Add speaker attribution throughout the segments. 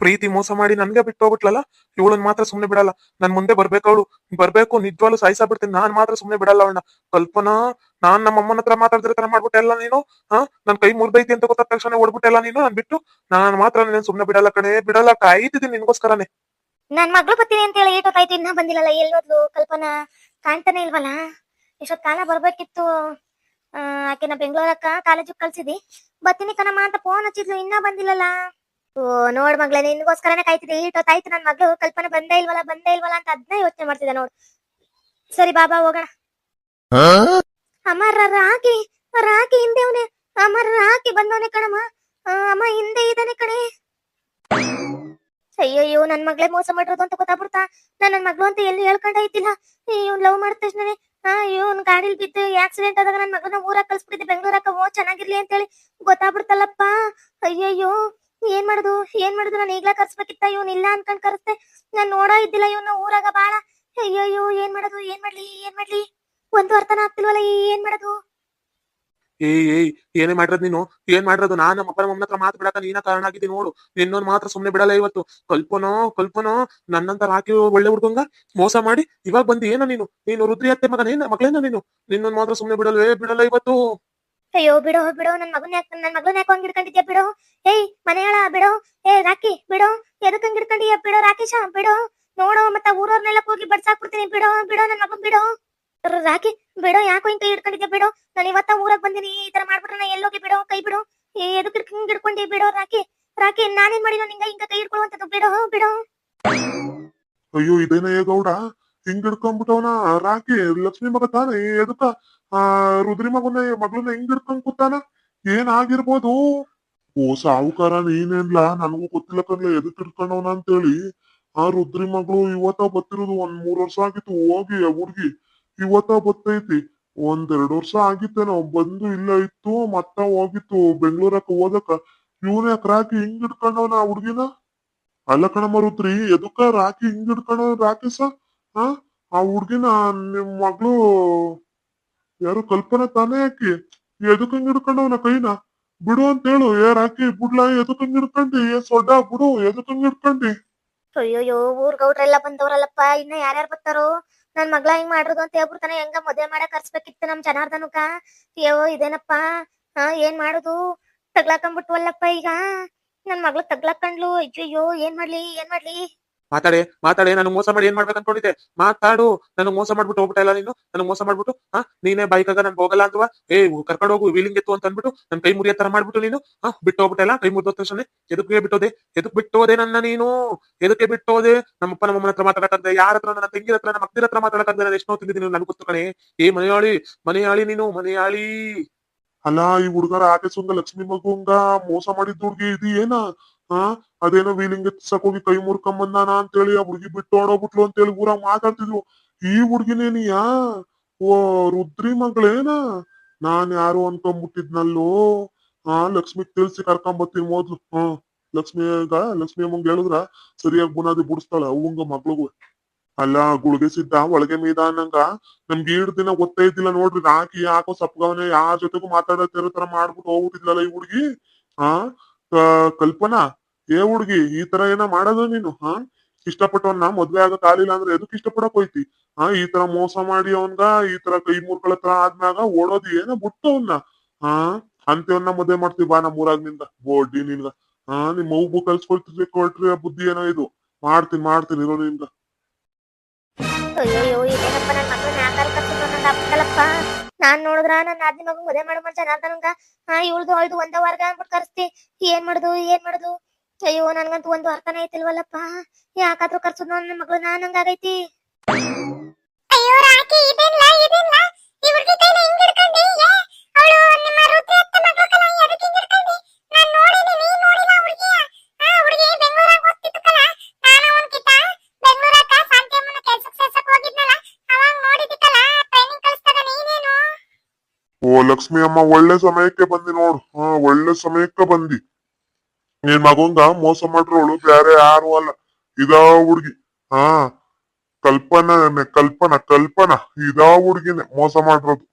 Speaker 1: ಪ್ರೀತಿ ಮೋಸ ಮಾಡಿ ನನ್ಗೆ ಬಿಟ್ಟು ಹೋಗ್ಬಿಟ್ಲಲ್ಲ ಇವಳನ್ ಮಾತ್ರ ಸುಮ್ನೆ ಬಿಡಲ್ಲ. ನನ್ ಮುಂದೆ ಬರ್ಬೇಕು ಅವಳು ಬರ್ಬೇಕು, ನಿಜವಾಗ್ಲು ಸಾಯಿಸಾ ಬಿಡ್ತೀನಿ ನಾನ್ ಮಾತ್ರ ಸುಮ್ನೆ ಬಿಡಲ್ಲ ಅವಳನ್ನ. ಕಲ್ಪನಾ, ನಾನ್ ನಮ್ಮ ಅಮ್ಮನ ಹತ್ರ ಮಾತಾಡಿದ್ರೆ ತರ ಮಾಡ್ಬಿಟ್ಟೆಲ್ಲ ನೀನು? ಹಾ? ನನ್ ಕೈ ಮುರ್ದೈತಿ ಅಂತ ಗೊತ್ತಾದ ತಕ್ಷಣ ಓಡ್ಬಿಟ್ಟೆಲ್ಲ ನೀನು? ನನ್ ಬಿಟ್ಟು ನಾನ್ ಮಾತ್ರ ನೀನ್ ಸುಮ್ನೆ ಬಿಡಲ್ಲ ಕಣೆ. ಬಿಡಲ್ಲ ಕಾಯ್ತಿದ್ದೀನಿ ನಿನ್ಗೋಸ್ಕರನೇ.
Speaker 2: ನನ್ ಮಗಳು ಬರ್ತೀನಿ ಅಂತ ಹೇಳಿ ಏಟೋತಾಯ್ತು ಇನ್ನ ಬಂದಿಲ್ಲಲ್ಲ ಎಲ್ಲೋದ್ಲು ಕಲ್ಪನಾ. ಕಾಣ್ತಾನೆ ಇಲ್ವಲ್ಲ? ಎಷ್ಟೊತ್ ಕಾಲ ಬರ್ಬೇಕಿತ್ತು. ಆಕೆನ ಬೆಂಗಳೂರಕ್ಕ ಕಾಲೇಜಿಗೆ ಕಳ್ಸಿದಿ ಬತ್ತೀನಿ ಕಣಮ್ಮ ಅಂತ ಫೋನ್ ಹಚ್ಚಿದ್ಲು ಇನ್ನ ಬಂದಿಲ್ಲಲ್ಲ. ಓ ನೋಡ್ ಮಗ್ಳೆ ನಿನ್ಗೋಸ್ಕರನೇ ಕಾಯ್ತಿದ್ದೆ. ಈಟೊತ್ತಾಯ್ತು ನನ್ ಮಗಳು ಕಲ್ಪನೆ ಬಂದೇ ಇಲ್ವಲ್ಲ ಬಂದೇ ಇಲ್ವಲ್ಲ ಅಂತ ಅದನ್ನ ಯೋಚನೆ ಮಾಡ್ತಿದ್ದೆ ನೋಡ್. ಸರಿ ಬಾಬಾ ಹೋಗೋಣ. ಅಮ್ಮ ರ- ರಾಕಿ ರಾಕಿ ಹಿಂದೆ ಅವನೇ. ಅಮ್ಮ ರಾಕಿ ಬಂದವನೇ ಕಣಮ್ಮ. ಅಮ್ಮ ಹಿಂದೆ ಇದ್ದಾನೆ ಕಣೆ. ಅಯ್ಯೋ ನನ್ ಮಗಳೇ ಮೋಸ ಮಾಡಿರೋದು ಅಂತ ಗೊತ್ತಾಗ್ಬಿಡ್ತಾ? ನಾನ್ ನನ್ ಮಗಳು ಅಂತ ಎಲ್ಲಿ ಹೇಳ್ಕೊಂಡ ಇದ್ದಿಲ್ಲ? ಇವ್ನ್ ಲವ್ ಮಾಡಿದ ತಕ್ಷಣ ಅಯ್ಯೋ ಗಾಡಿಲ್ ಬಿದ್ದು ಆಕ್ಸಿಡೆಂಟ್ ಆದಾಗ ನನ್ ಮಗನ ಊರಾಗ ಕಳ್ಸ್ಬಿಟ್ಟಿದ್ದೆ. ಬೆಂಗಳೂರಕ್ಕ ಓ ಚೆನ್ನಾಗಿರ್ಲಿ ಅಂತೇಳಿ ಗೊತ್ತಾಗ್ಬಿಡ್ತಲ್ಲಪ್ಪ. ಅಯ್ಯಯ್ಯೋ, ಏನ್ ಮಾಡುದು? ಏನ್ ಮಾಡುದು? ನಾನು ಈಗ್ಲಾ ಕರ್ಸ್ಬೇಕಿತ್ತ? ಇವ್ನ ಇಲ್ಲ ಅನ್ಕೊಂಡ್ ಕರ್ಸ್ದೆ. ನಾನ್ ನೋಡೋ ಇದ್ದಿಲ್ಲ ಇವ್ನ ಊರಾಗ ಬಾಳ. ಅಯ್ಯಯ್ಯೋ, ಏನ್ ಮಾಡೋದು? ಏನ್ ಮಾಡ್ಲಿ? ಏನ್ ಮಾಡ್ಲಿ? ಒಂದು ಅರ್ಥನ ಆಗ್ತಿಲ್ವಲ್ಲ, ಏನ್ ಮಾಡೋದು?
Speaker 1: ಏಯ್ ಏಯ್, ಏನೇ ಮಾಡಿರೋದ್ ನೀನು? ಏನ್ ಮಾಡಿರೋದು? ನಾನ್ ನಮ್ಮ ಅಪ್ಪ ಮಮ್ಮನ ಹತ್ರ ಮಾತು ಬಿಡಕ ನೀನ ಕಾರಣ ಆಗಿದ್ದೀನಿ ನೋಡು. ನಿನ್ನೊಂದ್ ಮಾತ್ರ ಸುಮ್ನೆ ಬಿಡಲ್ಲ ಇವತ್ತು. ಕಲ್ಪನೋ ಕಲ್ಪನೋ, ನನ್ನಂತ ಹಾಕಿ ಒಳ್ಳೆ ಹುಡ್ಗಂಗ ಮೋಸ ಮಾಡಿ ಇವಾಗ ಬಂದು ಏನ ನೀನು? ನೀನು ರುದ್ರಿ ಅತ್ತೆ ಮಗನೇನ ಮಗಳೇನ ನೀನು? ನಿನ್ನೊಂದ್ ಮಾತ್ರ ಸುಮ್ನೆ ಬಿಡಲ್ವೇ? ಬಿಡಲ್ಲ ಇವತ್ತು.
Speaker 2: ಅಯ್ಯೋ, ಬಿಡೋ ಬಿಡೋ, ನನ್ ಮಗನ ಯಾಕೆ ನನ್ ಮಗಳನ್ನ ಯಾಕೆ ಹಂಗ್ ಬಿಡೋ? ಏಯ್, ಮನೆಯಳ, ಬಿಡೋ. ಏ, ರಾಕಿ, ಬಿಡೋ. ಎದಕ್ ಹಂಗ್ ಬಿಡೋ, ರಾಕೇಶ? ಬಿಡೋ. ನೋಡು, ಮತ್ತ ಊರವ್ರನ್ನೆಲ್ಲ ಹೋಗಿ ಬಡ್ಸಾಕ್ಬಿಡ್ತೀನಿ ಬಿಡೋ ಬಿಡೋ, ನನ್ ಮಗನ್, ಬಿಡೋ. ರಾಕಿ ಬಿಡೋ, ಯಾಕೋ ಹಿಂಗ್ ಕೈ ಹಿಡ್ಕೊಂಡಿದ್ದೆ ಬಿಡೋ, ನಾನು ಇವತ್ತ ಊರಾಗ ಬಂದಿನಿ, ಈ ತರ ಮಾಡ್ಬಿಟ್ರೆ ನಾ ಎಲ್ಲೋಗಿ ಬಿಡೋ, ಕೈ ಬಿಡು. ಏ, ಎದಕ್ ಹಿಂಗ್ ಹಿಡ್ಕೊಂಡಿ, ಬಿಡೋ, ರಾಕಿ. ರಾಕಿ, ನಾನೇನ್ ಮಾಡಿಲ್ಲ ನಿಂಗ? ಹಿಂಗ ಕೈ ಹಿಡ್ಕೊಳ್ಳುವಂತದ್ದು, ಬಿಡೋ ಬಿಡೋ.
Speaker 3: ಅಯ್ಯೋ, ಇದೇನ ಗೌಡ? ಹಿಂಗ್ ಹಿಡ್ಕೊಂಡ್ಬಿಟ್ಟವನ? ರಾಕಿ, ಲಕ್ಷ್ಮಿ ಮಗ ತಾನೆ ಎದಕ್ಕ? ಆ, ರುದ್ರಿ ಮಗನ ಮಗಳನ್ನ ಹಿಂಗ್ ಹಿಡ್ಕೊಂಡ್ ಕೂತಾನ? ಏನಾಗಿರ್ಬೋದು ಓ, ಸಾವುಕಾರ ನೀನೇನ್ಲ? ನನಗೂ ಗೊತ್ತಿಲ್ಲ ಕಣ್ಲ, ಎದಕ್ ಹಿಡ್ಕೊಂಡವನ ಅಂತೇಳಿ. ಆ, ರುದ್ರಿ ಮಗಳು ಇವತ್ತ ಬತ್ತಿರೋದು ಒಂದ್ ಮೂರ್ ವರ್ಷ ಆಗಿತ್ತು, ಹೋಗಿ ಹುಡ್ಗಿ. ಇವತ್ತ ಬತ್ತೈತಿ. ಒಂದೆರಡ್ ವರ್ಷ ಆಗಿತ್ತೇನೋ, ಬಂದು ಇಲ್ಲ ಇತ್ತು, ಮತ್ತ ಹೋಗಿತ್ತು ಬೆಂಗಳೂರಕ್ಕ ಓದಕ ಇವನೇ ರಾಕಿ ಹಿಂಗ್ ಹಿಡ್ಕೊಂಡವ್ನ ಆ ಹುಡ್ಗಿನ? ಅಲ್ಲ ಕಣ ರುದ್ರಿ, ಎದಕ್ಕ ರಾಕಿ ಹಿಂಗ್ ಹಿಡ್ಕೊಂಡವ್ ರಾಕಿ ಸ ಆ ಆ ಹುಡ್ಗಿನ ನಿಮ್ ಮಗಳು ಯಾರು ಕಲ್ಪನೆ ತಾನೇ ಆಕಿ? ಎದಕ್ ಹಿಂಗ್ ಹಿಡ್ಕೊಂಡವ್ನ ಕೈನ? ಬಿಡು ಅಂತ ಹೇಳು, ಏ ರಾಕಿ ಬಿಡ್ಲಾ, ಎದಕ್ ಹಿಂಗ್ ಹಿಡ್ಕೊಂಡಿ? ಏ ಸೊಡ್ಡ, ಬಿಡು, ಎದಕ್ ಹಿಂಗ್ ಹಿಡ್ಕೊಂಡಿ?
Speaker 2: ಅಯ್ಯೋಯ್ಯೋ ಊರ್ ಗೌಡ್ರೆಲ್ಲ ಬಂದವ್ರಲ್ಲಪ್ಪ, ಇನ್ನ ಯಾರ್ಯಾರು ಬರ್ತಾರೋ? ನನ್ ಮಗ್ಳ ಹಿಂಗ್ ಮಾಡಿರೋದು ಅಂತ ಹೇಳ್ಬಿಡ್ತಾನೆ. ಹೆಂಗ ಮದ್ವೆ ಮಾಡಕ್ ಕರ್ಸ್ಬೇಕಿತ್ತು ನಮ್ ಜನಾರ್ದನಕ ಅಯ್ಯೋ, ಇದೇನಪ್ಪ? ಹಾ, ಏನ್ ಮಾಡುದು? ತಗ್ಲಾಕೊಂಡ್ಬಿಟ್ವಲ್ಲಪ್ಪ ಈಗ. ನನ್ ಮಗ್ಳು ತಗ್ಲಾಕಂಡ್ಲು. ಅಯ್ಯಯ್ಯೋ, ಏನ್ ಮಾಡ್ಲಿ ಏನ್ ಮಾಡ್ಲಿ?
Speaker 1: ಮಾತಾಡೆ ಮಾತಾಡೆ, ನಾನು ಮೋಸ ಮಾಡಿ ಏನ್ ಮಾಡ್ಬೇಕು ಅನ್ಕೊಂಡಿದ್ದೆ ಮಾತಾಡು, ನಾನು ಮೋಸ ಮಾಡ್ಬಿಟ್ಟು ಹೋಗ್ಬಿಟ್ಟ ಇಲ್ಲ ನೀನು? ನಾನು ಮೋಸ ಮಾಡ್ಬಿಟ್ಟು, ಹಾ, ನೀನೇ ಬೈಕಾಗ ನನ್ ಹೋಗಲ್ಲ ಅಂತವಾ ಏ ಕರ್ಕೊಂಡು ಹೋಗು ವೀಲಿಂಗ್ ಎತ್ತು ಅಂತ ಅಂದ್ಬಿಟ್ಟು ನನ್ ಕೈ ಮುರಿಯ ತರ ಮಾಡ್ಬಿಟ್ಟು ನೀನು? ಹಾ, ಬಿಟ್ಟು ಹೋಗ್ಬಿಟ್ಟಲ್ಲ ಕೈ ಮುರಿದ ತಕ್ಷಣ ಎದಕ್ಕೆ ಬಿಟ್ಟೋದೆ? ಎದಕ್ ಬಿಟ್ಟೋದೆ ನನ್ನ ನೀನು? ಎದಕ್ಕೆ ಬಿಟ್ಟೋದೆ? ನಮ್ಮಪ್ಪ ನಮ್ಮಮ್ಮನ ಹತ್ರ ಮಾತಾಡಕಂದ್ರೆ ಯಾರ ಹತ್ರ? ನನ್ನ ತಂಗಿರತ್ರ ಹತ್ರ, ನಮ್ಮ ಅಕ್ಕನ ಹತ್ರ ಮಾತಾಡಕಂದ್ರೆ ನಾನು ಎಷ್ಟೋ ತಿಂದಿದ್ದೀನಿ ನನ್ಗೆ ಗೊತ್ತು ಕಣೆ ಏ, ಮನೆಯಾಳಿ ಮನೆಯಾಳಿ ನೀನು, ಮನೆಯಾಳಿ.
Speaker 3: ಅಲ್ಲ ಈ ಆಕೆ ಸುಂಗ ಲಕ್ಷ್ಮಿ ಮಗುಂಗ, ಮೋಸ ಮಾಡಿದ್ದು ಹುಡುಗಿ ಇದು ಏನ? ಹಾ? ಅದೇನೋ ವೀಲಿಂಗ್ ಹೋಗಿ ಕೈ ಮುರ್ಕೊಂಬಂದಾನ ಅಂತೇಳಿ ಆ ಹುಡುಗಿ ಬಿಟ್ಟು ಓಡೋಗ್ಬಿಟ್ಲು ಅಂತೇಳಿ ಊರಾಗ ಮಾತಾಡ್ತಿದ್ವು. ಈ ಹುಡ್ಗಿನೇನಿಯಾ ಓ, ರುದ್ರಿ ಮಗಳೇನಾ? ನಾನ್ ಯಾರು ಅನ್ಕೊಂಡ್ಬಿಟ್ಟಿದ್ನಲ್ಲೋ? ಹಾ, ಲಕ್ಷ್ಮಿ ತಿಳಿಸಿ ಕರ್ಕೊಂಬತ್ತೀನಿ ಮೊದ್ಲು. ಹಾ, ಲಕ್ಷ್ಮಿ ಲಕ್ಷ್ಮಿ ಅಮ್ಮಂಗ್ ಹೇಳಿದ್ರ? ಸರಿಯಾಗಿ ಬುನಾದಿ ಬಿಡಿಸ್ತಾಳ, ಅವಂಗ ಮಗ್ಳಿಗೂ. ಅಲ್ಲ, ಗುಳ್ಗೆ ಸಿದ್ದ, ಒಳಗೆ ಮೀದ ಅನ್ನಂಗ. ನಮ್ಗೆ ಈಡ್ ದಿನ ಗೊತ್ತೇ ಇದ್ದಿಲ್ಲ ನೋಡ್ರಿ. ನಾಕಿ ಯಾಕೋ ಸಪ್ಗವನೆ ಯಾರ ಜೊತೆಗೂ ಮಾತಾಡತ್ತಿರೋ ತರ ಮಾಡ್ಬಿಟ್ಟು ಹೋಗ್ಬಿಟ್ಟಿದ್ಲಲ್ಲ ಈ ಹುಡುಗಿ? ಹಾ? ಕಲ್ಪನಾ, ಏ ಹುಡ್ಗಿ, ಈ ತರ ಏನ ಮಾಡೋದು ನೀನು, ಹಾ? ಇಷ್ಟಪಟ್ಟವನ್ನ ಮದ್ವೆ ಆಗಕ್ ಆಗ್ಲಿಲ್ಲ ಅಂದ್ರೆ ಎದಕ್ ಇಷ್ಟಪಡಕ್ ಹೋಯ್ತಿ? ಹಾ, ಈ ತರ ಮೋಸ ಮಾಡಿ ಅವನ್ಗ, ಈ ತರ ಕೈ ಮೂರ್ಗಳ ತರ ಆದ್ಮ್ಯಾಗ ಓಡೋದು ಏನ ಬಿಟ್ಟು ಅವನ್ನ ಹಾ? ಅಂತವನ್ನ ಮದ್ವೆ ಮಾಡ್ತೀವಿ ಬಾ ನಮ್ಮ ಊರಾಗ ನಿಂದ ಬೋಡಿ ನಿನ್ಗ. ಹಾ, ನಿಮ್ ಮಗು ಕಲ್ಸ್ಕೊಳ್ತಿದ್ರೆ ಕೊಟ್ರಿ ಬುದ್ಧಿ ಏನೋ ಇದು. ಮಾಡ್ತೀನಿ ಮಾಡ್ತೀನಿ, ಇರೋ ನಿನ್ಗ.
Speaker 2: ಅಯ್ಯೋ ಇದೇನಪ್ಪ ನನ್ನ ನನ್ನ ಆಗ್ಬಿಟ್ಟಲ್ಲಪ್ಪ ನಾನ್ ನೋಡಿದ್ರ? ನನ್ನ ಆದ್ನಿ ಮಗ ಮದುವೆ ಮಾಡೋ ಮನುಷ್ಯ ಜನಾರ್ದನಂಗ ಹಾ, ಇವಳ್ದು ಅವಳ್ದು ಒಂದ ವರ್ಗ ಅನ್ಬಿಟ್ಟು ಕರ್ಸ್ತಿ. ಏನ್ ಮಾಡುದು ಏನ್ ಮಾಡುದು? ಅಯ್ಯೋ, ನನ್ಗಂತೂ ಒಂದು ಅರ್ಥನೇ ಐತಿಲ್ವಲ್ಲಪ್ಪ. ಯಾಕಾದ್ರೂ ಕರ್ಸುದ್ ನನ್ನ ಮಗಳು. ನಾನಂಗಾಗೈತಿ ಅಯ್ಯೋ ರಾಕಿ ಇದಿಲ್ಲ
Speaker 3: ಲಕ್ಷ್ಮಿ ಅಮ್ಮ ಒಳ್ಳೆ ಸಮಯಕ್ಕೆ ಬಂದಿ ನೋಡು. ಹಾ, ಒಳ್ಳೆ ಸಮಯಕ್ಕೆ ಬಂದಿ. ನಿನ್ ಮಗಂಗ ಮೋಸ ಮಾಡ್ರೋಳು ಬೇರೆ ಯಾರು ಅಲ್ಲ. ಇದಾ ಹುಡುಗಿ. ಹಾ ಕಲ್ಪನಾ ಕಲ್ಪನಾ ಕಲ್ಪನಾ. ಇದಾ ಹುಡ್ಗಿನೇ ಮೋಸ ಮಾಡಿರೋದು.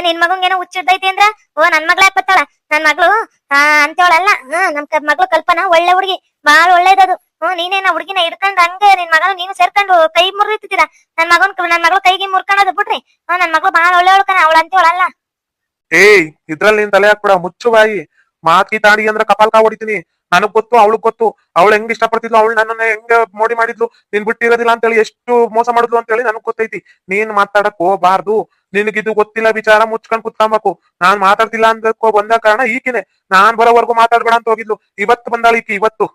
Speaker 4: ನಿನ್ ಏನೋ ಹುಚ್ಚಿಡ್ದೈತಿ ಅಂದ್ರ? ಓ, ನನ್ ಮಗ್ಳ ಬತ್ತಾಳ ನನ್ ಮಗಳು, ಆ, ಅಂತೇಳಲ್ಲ. ಹ್ಮ್ ನಮ್ ಮಗಳು ಕಲ್ಪನಾ, ಒಳ್ಳೆ ಹುಡುಗಿ. ಬಾಳ ಒಳ್ಳೇದದು. ಹ್ಮ್ ನೀನೇನ ಹುಡುಗಿನ ಹಿಡ್ಕೊಂಡ್ ಹಂಗ ನಿನ್ ಮಗನ ನೀನು ಸೇರ್ಕೊಂಡು ಕೈ ಮುರಿತಿದ್ದೀರಾ ನನ್ ಮಗನ್ ನನ್ ಮಗಳು ಕೈಗೆ ಮುರ್ಕೊಳ್ಳೋದು ಬಿಡ್ರಿ. ಹ್ಮ್ ನನ್ ಮಗಳು ಬಾಳ ಒಳ್ಳೆ ಹುಡ್ಕನ ಅವಳ ಅಂತೇಳಲ್ಲ.
Speaker 1: ಏಯ್, ಇದ್ರಲ್ಲಿ ನೀನ್ ತಲೆ ಹಾಕ್ಬಿಡ, ಮುಚ್ಚು ಬಾಯಿ. ಮಾತಿ ತಾಡಿ ಅಂದ್ರ ಕಪಾಲ್ಕ ಹೊಡಿತೀನಿ. ನನಗ್ ಗೊತ್ತು, ಅವಳು ಗೊತ್ತು. ಅವಳು ಹೆಂಗ್ ಇಷ್ಟಪಡ್ತಿದ್ಲು, ಅವಳು ನನ್ನನ್ನ ಹೆಂಗ ಮೋಡಿ ಮಾಡಿದ್ಲು, ನೀನ್ ಬಿಟ್ಟಿರೋದಿಲ್ಲ ಅಂತೇಳಿ ಎಷ್ಟು ಮೋಸ ಮಾಡಿದ್ಲು ಅಂತೇಳಿ ನನಗ್ ಗೊತ್ತೈತಿ. ನೀನ್ ಮಾತಾಡಕ್ ಹೋಗ್ಬಾರ್ದು. ನಿನಗಿದು ಗೊತ್ತಿಲ್ಲ ವಿಚಾರ, ಮುಚ್ಕೊಂಡ್ ಕುತ್ಕೊಂಬೇಕು. ನಾನ್ ಮಾತಾಡ್ತಿಲ್ಲ ಅಂದಕ್ಕೋ ಬಂದ ಕಾರಣ ಈಕಿನೇ. ನಾನ್ ಬರೋವರೆಗೂ ಮಾತಾಡ್ಬೇಡ ಅಂತ ಹೋಗಿದ್ಲು. ಇವತ್ತು ಬಂದಾಳ ಈಕಿ, ಇವತ್ತು.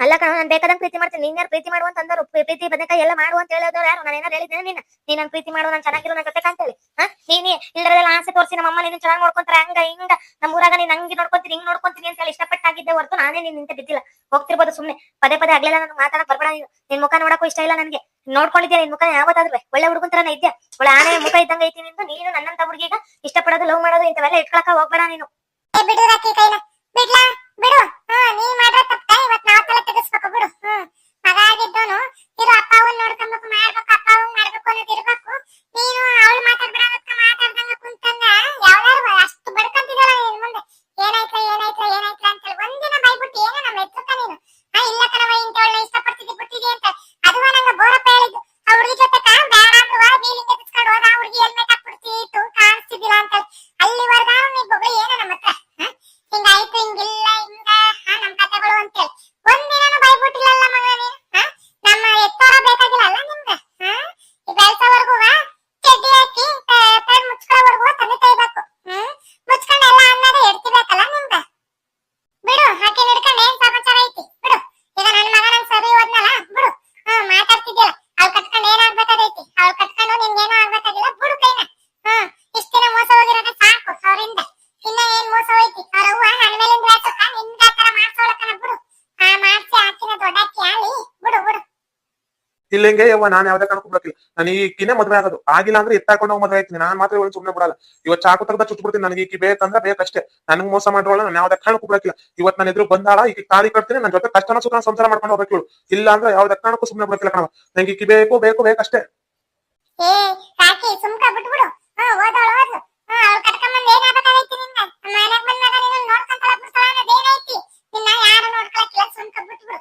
Speaker 4: ಅಲ್ಲ ಕಣ, ನಾನ್ ಬೇಕಾದಂಗ್ ಪ್ರೀತಿ ಮಾಡ್ತೀನಿ. ನೀನ್ ಯಾರು ಪ್ರೀತಿ ಮಾಡುವಂತ ಅಂದರು ಪ್ರೀತಿ ಬದನೆಕಾಯಿ ಎಲ್ಲ ಮಾಡುವ ಅಂತ ಹೇಳಿದವ್ರು ಯಾರು? ನಾನು ಏನಾರು ಹೇಳಿದ್ದೇನೆ ನಿನ್ನ. ನೀನ್ ನನ್ ಪ್ರೀತಿ ಮಾಡು ನಾನು ಚೆನ್ನಾಗಿರೋ ನನ್ನ ಜೊತೆ ಕಾಣ್ತೇಳಿ ಹಾ? ನೀನ್ ಇಲ್ಲರದೆಲ್ಲ ಆಸೆ ತೋರಿಸಿ ನಮ್ಮ ಅಮ್ಮ ನೀನು ಚೆನ್ನಾಗಿ ನೋಡ್ಕೊಂತಾರೆ, ಹಂಗ, ಹಿಂಗ. ನಮ್ಮ ಊರಾಗ ನೀನ್ ಹಂಗೆ ನೋಡ್ಕೊಂತೀನಿ ಹಿಂಗ್ ನೋಡ್ಕೊಂತೀನಿ ಅಂತ ಹೇಳಿ ಇಷ್ಟಪಟ್ಟಾಗಿದ್ದೆ ಹೊರತು ನಾನೇ ನೀನ್ ನಿಂತ ಬಿದ್ದಿಲ್ಲ. ಹೋಗ್ತಿರ್ಬೋದು ಸುಮ್ನೆ. ಪದೇ ಪದೇ ಆಗ್ಲಿಲ್ಲ ನಾನು ಮಾತಾಡಕ್ ಬರ್ಬೇಡ ನೀನು. ನಿನ್ ಮುಖ ನೋಡಕ್ಕೂ ಇಷ್ಟ ಇಲ್ಲ ನನಗೆ. ನೋಡ್ಕೊಂಡಿದ್ಯಾ ನಿನ್ ಮುಖ? ಯಾವತ್ತಾದ್ರೂ ಒಳ್ಳೆ ಹುಡುಗನ್ ತರನೇ ಇದ್ಯಾ? ಒಳ್ಳೆ ಆನೆ ಮುಖ ಇದ್ದಂಗ ಐತಿ ನಿಂದು? ನೀನು ನನ್ನಂತ ಹುಡುಗಿಗ ಇಷ್ಟಪಡೋದು, ಲವ್ ಮಾಡೋದು ಇಂಥವೆಲ್ಲ ಇಟ್ಕೊಳಕ ಹೋಗ್ಬೇಡ ನೀನು.
Speaker 1: ಇಲ್ಲಂಗೆ, ಯವ್ವ, ನಾನು ಯಾವ್ದೇ ಕಾರಣಕ್ಕೂ ಬಿಡಕ್ಕಿಲ್ಲ. ನಾನು ಈಕಿನೇ ಮದ್ವೆ ಆಗೋದು. ಆಗಿಲ್ಲ ಅಂದ್ರೆ ಎತ್ತಾಕೊಂಡು ಹೋಗಿ ಮದ್ವೆ ಆಯ್ತೀನಿ. ನಾನು ಮಾತ್ರ ಇವಳು ಸುಮ್ಮನೆ ಬಿಡಲ್ಲ. ಇವತ್ತು ಚಾಕು ತೆಗ್ದ ಚುಟ್ಬಿಡ್ತೀನಿ ನನಗೆ ಈಕಿ ಬೇಕಂದ್ರೆ ಬೇಕಷ್ಟೇ. ನನ್ಗೆ ಮೋಸ ಮಾಡೋಲ್ಲ ನಾನು ಯಾವ್ದೇ ಕಾರಣಕ್ಕೂ ಬಿಡಕ್ಕಿಲ್ಲ. ಇವತ್ ನಾನು ಎದುರು ಬಂದಾಳ ಈಗ ತಾಳಿ ಕಟ್ತೀನಿ ನನ್ನ ಜೊತೆ ಕಷ್ಟನ ಸುಖ ಸಂಸಾರ ಮಾಡ್ಕೊಂಡು ಹೋಗ್ಬೇಕು ಇಲ್ಲ ಅಂದ್ರೆ ಯಾವ್ದೇ ಕಾರಣಕ್ಕೂ ಸುಮ್ಮನೆ ಬಿಡಕ್ಕಿಲ್ಲ ಕಣವ ನಂಗೆ ಈಕಿ ಬೇಕು ಬೇಕು, ಬೇಕಷ್ಟೇ.
Speaker 4: ಏ ಸಾಕಿ ಸುಮ್ಕ ಬಿಟ್ಬಿಡು. ಅವ್ಳು ಕಟ್ಕೊಂಬಂದ್ ಏನಾಗಬೇಕಾಗೈತಿ ನಿಂಗ ಮನೆಗ್ ಬಂದಾಗ ನೀನು ನೋಡ್ಕೊಂತಾಳ ಬಿಡ್ತಾಳ ಅನ್ನೋದೇನೈತಿ ನಿನ್ನ ಯಾರು ಸುಮ್ಕ ಬಿಟ್ಬಿಡು.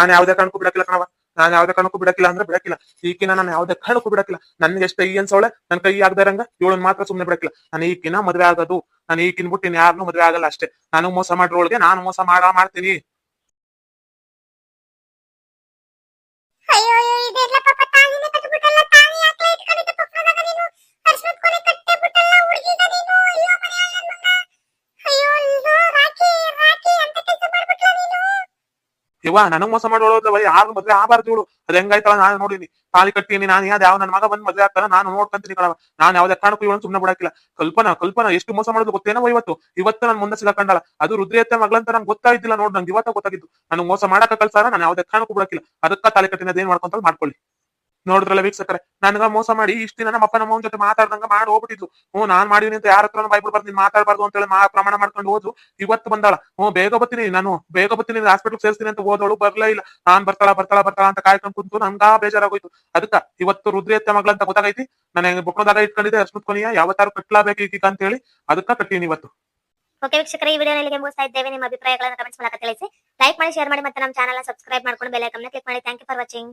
Speaker 4: ನಾನ್
Speaker 1: ಯಾವ್ದೇ ಕಣಕ್ಕೂ ಬಿಡಕಿಲ್ಲ ಕಣವ ನಾನು ಯಾವ್ದೇ ಕಣಕ್ಕೂ ಬಿಡಕಿಲ್ಲ ಅಂದ್ರೆ ಬಿಡಕಿಲ್ಲ ಈಕಿನ ನಾನು ಯಾವ್ದೇ ಕಣಕ್ಕೂ ಬಿಡಕಿಲ್ಲ ನನ್ಗೆ ಎಷ್ಟು ಕೈ ಅನ್ಸೋಳೆ? ನನ್ ಕೈ ಆಗದಾರಂಗ ಇವಳನ್ ಮಾತ್ರ ಸುಮ್ನೆ ಬಿಡಕಿಲ್ಲ ನಾನು ಈಕಿನ ಮದ್ವೆ ಆಗೋದು. ನಾನು ಈಕಿನ ಬಿಟ್ಟಿನ ಯಾರನ್ನೂ ಮದ್ವೆ ಆಗಲ್ಲ ಅಷ್ಟೇ. ನಾನು ಮೋಸ ಮಾಡ್ರೊಳಗೆ ನಾನು ಮೋಸ ಮಾಡ ಮಾಡ್ತೀನಿ. ಇವ ನನಗ್ ಮೋಸ ಮಾಡೋಳಲ್ಲ ಯಾರು ಮದ್ವೆ ಆಗಬಾರ್ದು ಇವಳು. ಅದ್ ಹೆಂಗಾಯ್ತಲ್ಲ ನಾನು ನೋಡಿನಿ. ತಾಳಿ ಕಟ್ಟೀನಿ ನಾನು ಯಾವ್ದು ಯಾವ ನನ್ನ ಮಗ ಬಂದ್ ಮದ್ವೆ ಆಗ್ತಾನ ನಾನು ನೋಡ್ಕೊಂತೀನಿ ಕಣವ ನಾನು ಯಾವ್ದೇ ಕಾರಣಕ್ಕೂ ಇವಳು ಸುಮ್ಮನೆ ಬಿಡಾಕಿಲ್ಲ ಕಲ್ಪನಾ ಕಲ್ಪನಾ, ಎಷ್ಟು ಮೋಸ ಮಾಡೋದು ಗೊತ್ತೇನೋ ಇವತ್ತು? ಇವತ್ತು ನನ್ ಮುಂದೆ ಕಂಡಲ್ಲ ಅದು ರುದ್ರೇತ ಮಗಳಂತ ನಂಗೆ ಗೊತ್ತಾಯ್ತಿಲ್ಲ ನೋಡ್ ನಂಗೆ ಇವತ್ತ ಗೊತ್ತಾಗಿದ್ದು. ನನ್ ಮೋಸ ಮಾಡಕ ಕಲ್ಸಾರ, ನಾನು ಯಾವ್ದೇ ಕಾರಣಕ್ಕೂ ಬಿಡಕ್ಕಿಲ್ಲ. ಅದಕ್ಕ ತಾಲಿ ಕಟ್ಟಿನ ಏನ್ ಮಾಡ್ಕೊಂತ ಮಾಡ್ಕೊಳ್ಳಿ. ನೋಡಿದ್ರಲ್ಲ ವೀಕ್ಷಕರೇ? ನನ್ಗ ಮೋಸ ಮಾಡಿ ಇಷ್ಟ ದಿನ ನಮ್ಮ ಅಪ್ಪ ನಮ್ಮ ಜೊತೆ ಮಾತಾಡ್ದಂಗ ಮಾಡಿ ಹೋಗ್ಬಿಟ್ಟಿದ್ಲು. ಹ್ಞೂ, ನಾನ್ ಮಾಡಿದೀನಿ ಅಂತ ಯಾರ ಹತ್ರ ಬೈಬಿಡ್ಬಾರ್ದು ನೀನ್ ಮಾತಾಡಬಾರ್ದು ಅಂತ ಹೇಳಿ ಮಾ ಪ್ರಮಾಣ ಮಾಡ್ಕೊಂಡು ಹೋದ್ರು ಇವತ್ತು ಬಂದಾಳ. ಹ್ಞೂ, ಬೇಗ ಬರ್ತೀನಿ ನಾನು. ಬೇಗ ಬರ್ತೀನಿ ಹಾಸ್ಪಿಟಲ್ ಸೇರ್ತೀನಿ ಅಂತ ಹೋದಳು ಬರ್ಲೇ ಇಲ್ಲ. ನಾನ್ ಬರ್ತಾಳ ಬರ್ತಾಳ ಬರ್ತಾಳ ಅಂತ ಕಾಯ್ಕೊಂಡ್ ಕುಂತು ನಂಗ ಬೇಜಾರಾಗೋಯ್ತು. ಅದಕ್ಕ ಇವತ್ತು ರುದ್ರಿಯತ್ತೆ ಮಗಳಂತ ಗೊತ್ತಾಗೈತಿ? ನನಗೆ ಬುಕ್ನದಾಗ ಇಟ್ಕೊಂಡಿದ್ದೆ ಅಷ್ಟು ಕೊನೆಯ, ಯಾವತ್ತಾರು ಕಟ್ಲಾಬೇಕು ಈಗ ಅಂತ ಹೇಳಿ ಅದಕ್ಕ ಕಟ್ಟೀನಿ ಇವತ್ತು.
Speaker 4: ಓಕೆ ವೀಕ್ಷಕರೇ, ಈ ವಿಡಿಯೋನಲ್ಲಿ ಮುಗಿಸ್ತಾ ಇದ್ದೇವೆ. ನಿಮ್ಮ ಅಭಿಪ್ರಾಯಗಳನ್ನು ಕಮೆಂಟ್ಸ್ ಮೂಲಕ ತಿಳಿಸಿ. ಲೈಕ್ ಮಾಡಿ ಶೇರ್ ಮಾಡಿ ಮತ್ತೆ ನಮ್ಮ ಚಾನಲ್ ಸಬ್ಸ್ಕ್ರೈಬ್ ಮಾಡ್ಕೊಂಡು ಬೆಲ್ ಐಕನ್ ಕ್ಲಿಕ್ ಮಾಡಿ. Thank you for watching